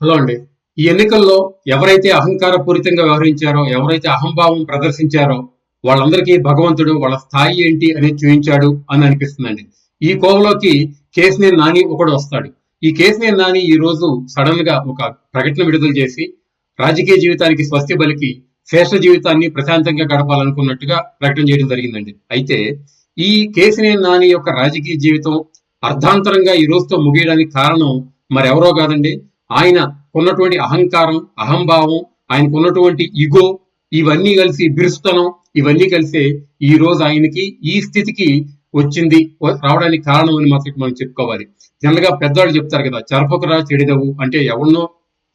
Hello అండి. ఈ ఎన్నికల్లో ఎవరైతే అహంకార పూరితంగా వ్యవహరించారో ఎవరైతే అహంభావం ప్రదర్శించారో వాళ్ళందరికీ భగవంతుడు వాళ్ళ స్థాయి ఏంటి అని చూపించాడు అని అనిపిస్తుందండి. ఈ కోవలోకి కేసినేని నాని ఒకడు వస్తాడు. ఈ కేసినేని నాని ఈ రోజు సడన్గా ఒక ప్రకటన విడుదల చేసి రాజకీయ జీవితానికి స్వస్తి బలికి శేష జీవితాన్ని ప్రశాంతంగా గడపాలనుకున్నట్టుగా ప్రకటన చేయడం జరిగిందండి. అయితే ఈ కేసినేని నాని యొక్క రాజకీయ జీవితం అర్ధాంతరంగా ఈ రోజుతో ముగియడానికి కారణం మరెవరో కాదండి ఆయన ఉన్నటువంటి అహంకారం అహంభావం ఆయనకు ఉన్నటువంటి ఇగో ఇవన్నీ కలిసి బిరుస్తనం ఇవన్నీ కలిసే ఈ రోజు ఆయనకి ఈ స్థితికి వచ్చింది రావడానికి కారణం అని మాత్రం మనం చెప్పుకోవాలి. జనరల్గా పెద్దవాళ్ళు చెప్తారు కదా చెరపకురా చెడిదవు అంటే ఎవరినో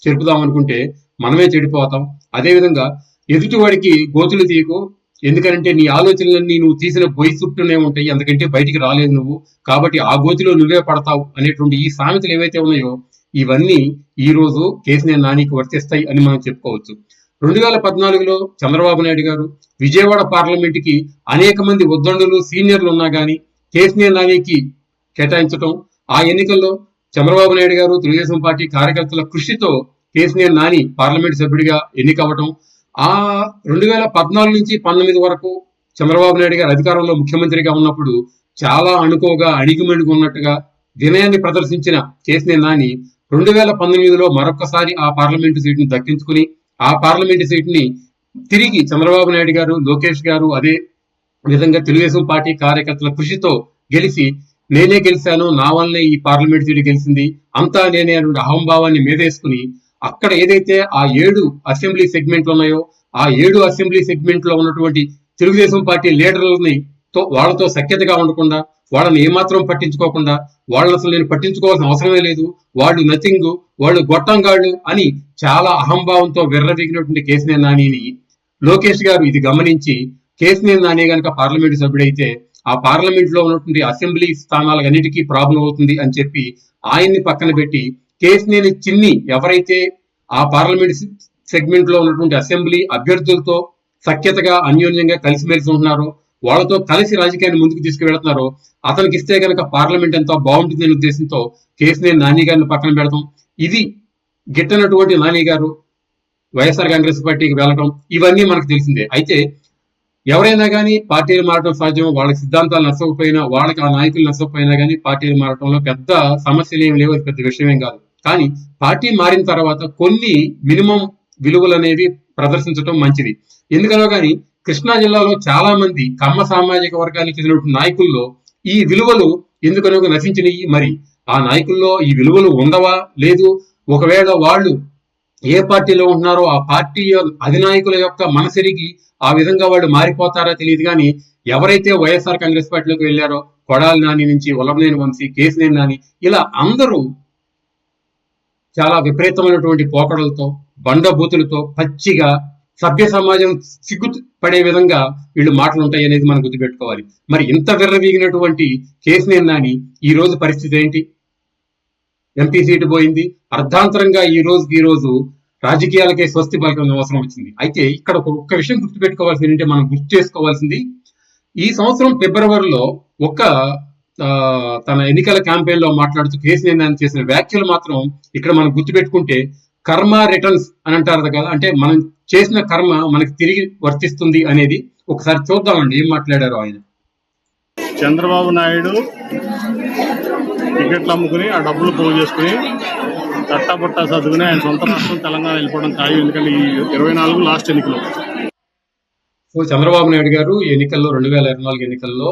చెరుపుదాం అనుకుంటే మనమే చెడిపోతాం. అదేవిధంగా ఎదుటివాడికి గోతులు తీయకు ఎందుకంటే నీ ఆలోచనలన్నీ నువ్వు తీసిన బొయ్యి చుట్టూనే ఉంటాయి అందుకంటే బయటికి రాలేదు నువ్వు కాబట్టి ఆ గోతిలో నువ్వే పడతావు అనేటువంటి ఈ సామెతలు ఏవైతే ఉన్నాయో ఇవన్నీ ఈ రోజు కేసీఆర్ నానికి వర్తిస్తాయి అని మనం చెప్పుకోవచ్చు. రెండు వేల పద్నాలుగులో చంద్రబాబు నాయుడు గారు విజయవాడ పార్లమెంట్కి అనేక మంది ఉద్దండులు సీనియర్లు ఉన్నా గానీ కేసీఆర్ నానికి కేటాయించడం ఆ ఎన్నికల్లో చంద్రబాబు నాయుడు గారు తెలుగుదేశం పార్టీ కార్యకర్తల కృషితో కేసీఆర్ నాని పార్లమెంట్ సభ్యుడిగా ఎన్నికవటం ఆ రెండు వేల పద్నాలుగు నుంచి పంతొమ్మిది వరకు చంద్రబాబు నాయుడు గారు అధికారంలో ముఖ్యమంత్రిగా ఉన్నప్పుడు చాలా అణుకోగా అణిగిమణిగి ఉన్నట్టుగా వినయాన్ని ప్రదర్శించిన కేసీఆర్ నాని రెండు వేల పంతొమ్మిదిలో మరొకసారి ఆ పార్లమెంటు సీటును దక్కించుకుని ఆ పార్లమెంటు సీటుని తిరిగి చంద్రబాబు నాయుడు గారు లోకేష్ గారు అదే విధంగా తెలుగుదేశం పార్టీ కార్యకర్తల కృషితో గెలిచి నేనే గెలిచాను నా వల్లనే ఈ పార్లమెంట్ సీటు గెలిచింది అంతా నేనే అనే అహంభావాన్ని మీదేసుకుని అక్కడ ఏదైతే ఆ ఏడు అసెంబ్లీ సెగ్మెంట్లు ఉన్నాయో ఆ ఏడు అసెంబ్లీ సెగ్మెంట్లో ఉన్నటువంటి తెలుగుదేశం పార్టీ లీడర్లని వాళ్ళతో సఖ్యతగా ఉండకుండా వాళ్ళని ఏమాత్రం పట్టించుకోకుండా వాళ్ళని అసలు నేను పట్టించుకోవాల్సిన అవసరమే లేదు. వాళ్ళు నథింగ్ వాళ్ళు గొట్టంగాళ్ళు అని చాలా అహంభావంతో విర్రవీగినటువంటి కేసీఆర్ నానిని లోకేష్ గారు ఇది గమనించి కేసీఆర్ నాని గనక పార్లమెంట్ సభ్యుడైతే ఆ పార్లమెంట్లో ఉన్నటువంటి అసెంబ్లీ స్థానాలన్నిటికీ ప్రాబ్లం అవుతుంది అని చెప్పి ఆయన్ని పక్కన పెట్టి కేసీనేని చిన్ని ఎవరైతే ఆ పార్లమెంట్ సెగ్మెంట్లో ఉన్నటువంటి అసెంబ్లీ అభ్యర్థులతో సఖ్యతగా అన్యోన్యంగా కలిసిమెలిసి ఉంటున్నారో వాళ్ళతో కలిసి రాజకీయాన్ని ముందుకు తీసుకువెళ్తున్నారో. అతనికి ఇస్తే గనక పార్లమెంట్ ఎంతో బాగుంటుందనే ఉద్దేశంతో కేసీనేని నాని గారిని పక్కన పెడతాం. ఇది గిట్టనటువంటి నాని గారు వైఎస్ఆర్ కాంగ్రెస్ పార్టీకి వెళ్ళడం ఇవన్నీ మనకు తెలిసిందే. అయితే ఎవరైనా కానీ పార్టీలు మారడం సాధ్యం వాళ్ళకి సిద్ధాంతాలు నచ్చకపోయినా వాళ్ళకి ఆ నాయకులు నచ్చకపోయినా కానీ పార్టీలు మారటంలో పెద్ద సమస్యలు ఏమి లేవు అది పెద్ద విషయమేం కాదు. కానీ పార్టీ మారిన తర్వాత కొన్ని మినిమం విలువలు అనేవి ప్రదర్శించడం మంచిది. ఎందుకనో కానీ కృష్ణా జిల్లాలో చాలా మంది కమ్మ సామాజిక వర్గానికి చెందిన నాయకుల్లో ఈ విలువలు ఎందుకనో నశించినవి మరి ఆ నాయకుల్లో ఈ విలువలు ఉండవా? లేదు. ఒకవేళ వాళ్ళు ఏ పార్టీలో ఉంటున్నారో ఆ పార్టీ అధినాయకుల యొక్క మనసెరిగి ఆ విధంగా వాళ్ళు మారిపోతారా తెలియదు కానీ ఎవరైతే వైఎస్ఆర్ కాంగ్రెస్ పార్టీలోకి వెళ్ళారో కొడాలి నాని నుంచి వల్లభనేని వంశీ కేసినేని నాని ఇలా అందరూ చాలా విపరీతమైనటువంటి పోకడలతో బండబూతులతో పచ్చిగా సభ్య సమాజం సిగ్గు పడే విధంగా వీళ్ళు మాటలు ఉంటాయి అనేది మనం గుర్తుపెట్టుకోవాలి. మరి ఇంత విర్రవీగినటువంటి కేసినేని దాని ఈ రోజు పరిస్థితి ఏంటి? ఎంపీ సీటు పోయింది. అర్ధాంతరంగా ఈ రోజుకి ఈ రోజు రాజకీయాలకే స్వస్తి పలకం అవసరం వచ్చింది. అయితే ఇక్కడ ఒక ఒక్క విషయం గుర్తుపెట్టుకోవాల్సింది ఏంటంటే మనం గుర్తు చేసుకోవాల్సింది ఈ సంవత్సరం ఫిబ్రవరిలో ఒక తన ఎన్నికల క్యాంపెయిన్లో మాట్లాడుతూ కేసీఆర్ నాని చేసిన వ్యాఖ్యలు మాత్రం ఇక్కడ మనం గుర్తుపెట్టుకుంటే కర్మ రిటర్న్స్ అని అంటారు కదా అంటే మనం చేసిన కర్మ మనకి తిరిగి వర్తిస్తుంది అనేది ఒకసారి చూద్దామండి ఏం మాట్లాడారు ఆయన. చంద్రబాబు నాయుడు టికెట్లు అమ్ముకుని ఆ డబ్బులు పోగు చేసుకుని తట్టబుట్ట సర్దుకుని ఆయన సొంత రాష్ట్రం తెలంగాణ వెళ్ళిపోవడం ఖాయం ఎందుకంటే ఈ ఇరవై నాలుగు లాస్ట్ ఎన్నికలు. సో చంద్రబాబు నాయుడు గారు ఈ ఎన్నికల్లో రెండు వేల ఇరవై నాలుగు ఎన్నికల్లో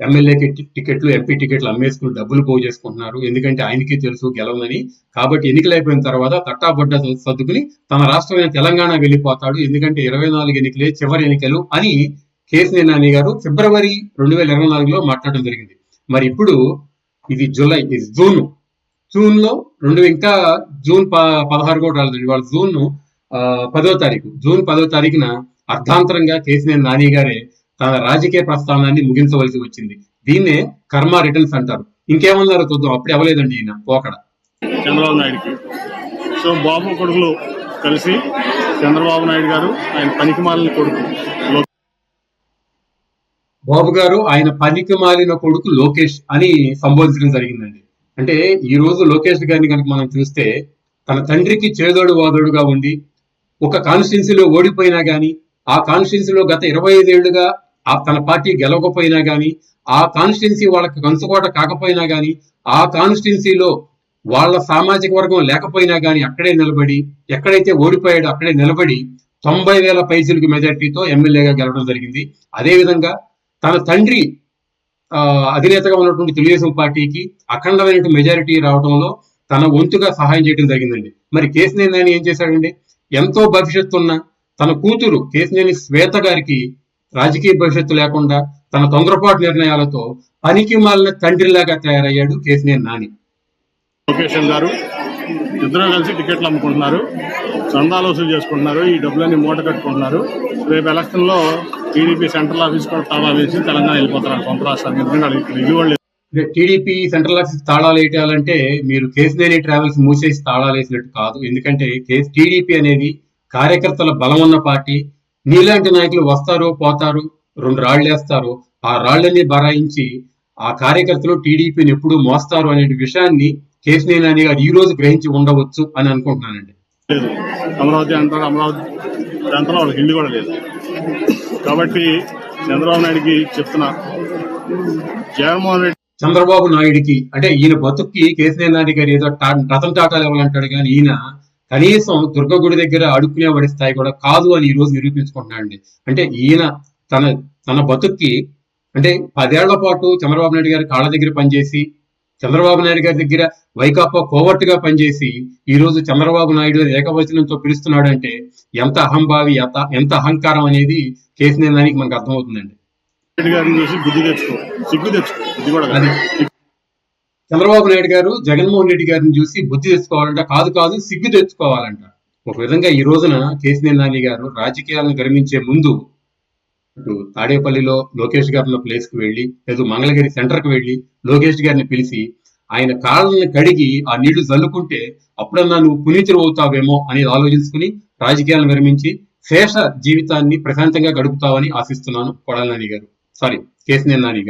ఎమ్మెల్యేకి టికెట్లు ఎంపీ టికెట్లు అమ్మేసుకుని డబ్బులు పోగు చేసుకుంటున్నారు. ఎందుకంటే ఆయనకి తెలుసు గెలవనని. కాబట్టి ఎన్నికలు అయిపోయిన తర్వాత తట్టాబడ్డ సర్దుకుని తన రాష్ట్రమైన తెలంగాణ వెళ్ళిపోతాడు. ఎందుకంటే ఇరవై నాలుగు ఎన్నికలే చివరి ఎన్నికలు అని కేసీ నాని గారు ఫిబ్రవరి రెండు వేల ఇరవై నాలుగులో మాట్లాడడం జరిగింది. మరి ఇప్పుడు ఇది జూలై ఇది జూన్. జూన్లో రెండు ఇంకా జూన్ ప- పదహారు కూడా రాలేదు. ఇవాళ జూన్ ఆ, పదో తారీఖు. జూన్ పదో తారీఖున అర్ధాంతరంగా కేసీఆర్ నాని గారే తన రాజకీయ ప్రస్థానాన్ని ముగించవలసి వచ్చింది. దీన్నే కర్మ రిటర్న్స్ అంటారు. ఇంకేమన్నారో చూద్దాం అప్పుడు అవ్వలేదండి ఈయన పోకడ. చంద్రబాబు నాయుడుకి. సో బాబు కొడుకులు కలిసి చంద్రబాబు నాయుడు గారు ఆయన పనికిమాలిన కొడుకు బాబు గారు ఆయన పనికి మాలిన కొడుకు లోకేష్ అని సంబోధించడం జరిగిందండి. అంటే ఈ రోజు లోకేష్ గారిని కనుక మనం చూస్తే తన తండ్రికి చేదోడు వాదోడుగా ఉండి ఒక కాన్స్టిట్యున్సీలో ఓడిపోయినా గానీ ఆ కాన్స్టిట్యున్సీలో గత ఇరవై ఐదేళ్ళుగా ఆ తన పార్టీ గెలవకపోయినా కానీ ఆ కాన్స్టిట్యున్సీ వాళ్ళకి కంచుకోట కాకపోయినా కానీ ఆ కాన్స్టిట్యున్సీలో వాళ్ళ సామాజిక వర్గం లేకపోయినా కానీ అక్కడే నిలబడి ఎక్కడైతే ఓడిపోయాడో అక్కడే నిలబడి తొంభై వేల పైసలకు మెజార్టీతో ఎమ్మెల్యేగా గెలవడం జరిగింది. అదేవిధంగా తన తండ్రి ఆ, అధినేతగా ఉన్నటువంటి తెలుగుదేశం పార్టీకి అఖండమైన మెజారిటీ రావడంలో తన వంతుగా సహాయం చేయడం జరిగిందండి. మరి కేసినేని నాని ఏం చేశాడండి? ఎంతో భవిష్యత్తు ఉన్న తన కూతురు కేసినేని శ్వేత గారికి రాజకీయ భవిష్యత్తు లేకుండా తన తొందరపాటు నిర్ణయాలతో పనికి మాలిన తండ్రిలాగా తయారయ్యాడు కేసినేని నాని. లొకేషన్ గారు ఇద్దరు కలిసి టికెట్లు అమ్ముకుంటున్నారు చందాలు వసూలు చేసుకుంటున్నారు ఈ డబ్బులన్నీ మూట కట్టుకుంటున్నారు. రేపు ఎలక్షన్లో టీడీపీ సెంట్రల్ ఆఫీస్ కూడా తాళా వేసి తెలంగాణ వెళ్ళిపోతారు సొంత రాష్ట్రానికి ఎందుకంటే ఇల్లు టీడీపీ సెంట్రల్ ఆఫీస్ తాళాలు వేయాలంటే మీరు కేసినేని ట్రావెల్స్ మూసేసి తాళాలు వేసినట్టు కాదు. ఎందుకంటే టీడీపీ అనేది కార్యకర్తల బలం ఉన్న పార్టీ నీలాంటి నాయకులు వస్తారు పోతారు రెండు రాళ్ళు వేస్తారు ఆ రాళ్ళని బరాయించి ఆ కార్యకర్తలు టీడీపీని ఎప్పుడు మోస్తారు అనే విషయాన్ని కేసినేని నాని గారు ఈ రోజు గ్రహించి ఉండవచ్చు అని అనుకుంటున్నానండి. అమరావతి అంటారు అమరావతి ప్రాంతంలో వాళ్ళకి ఇల్లు కూడా లేదు. కాబట్టి చంద్రబాబు నాయుడికి చెప్తున్నా జగన్మోహన్ రెడ్డి చంద్రబాబు నాయుడికి అంటే ఈయన బతుక్కి కేసీఆర్ నాయుడు గారు ఏదో రతన్ టాటా లెవెల్ అంటాడు కానీ ఈయన కనీసం దుర్గగుడి దగ్గర అడుక్కునే వాడి స్థాయి కూడా కాదు అని ఈ రోజు నిరూపించుకుంటున్నాడండి. అంటే ఈయన తన తన బతుక్కి అంటే పదేళ్ళ పాటు చంద్రబాబు నాయుడు గారి కాళ్ళ దగ్గర పనిచేసి చంద్రబాబు నాయుడు గారి దగ్గర వైకాపా కోవట్టుగా పనిచేసి ఈ రోజు చంద్రబాబు నాయుడు ఏకవచనంతో పిలుస్తున్నాడు అంటే ఎంత అహంభావి ఎంత ఎంత అహంకారం అనేది కేసీఆర్ నానికి మనకు అర్థమవుతుందండి. గారిని చూసి బుద్ధి తెచ్చుకో సిగ్గు తెచ్చుకో ఇది కూడా. చంద్రబాబు నాయుడు గారు జగన్మోహన్ రెడ్డి గారిని చూసి బుద్ధి తెచ్చుకోవాలంట కాదు కాదు సిగ్గు తెచ్చుకోవాలంట. ఒక విధంగా ఈ రోజున కేసీఆర్ నాని గారు రాజకీయాలను గర్మించే ముందు అటు తాడేపల్లిలో లోకేష్ గారిలో ప్లేస్కి ప్లేస్కి వెళ్ళి లేదు మంగళగిరి సెంటర్కి వెళ్ళి లోకేష్ గారిని పిలిచి ఆయన కాళ్ళని కడిగి ఆ నీళ్ళు చల్లుకుంటే అప్పుడన్నా నువ్వు పునీతులు అవుతావేమో అనేది ఆలోచించుకుని రాజకీయాలను విరమించి శేష జీవితాన్ని ప్రశాంతంగా గడుపుతావని ఆశిస్తున్నాను కొడాలి నాని గారు. సారీ కేసీఆర్ నాని గారు.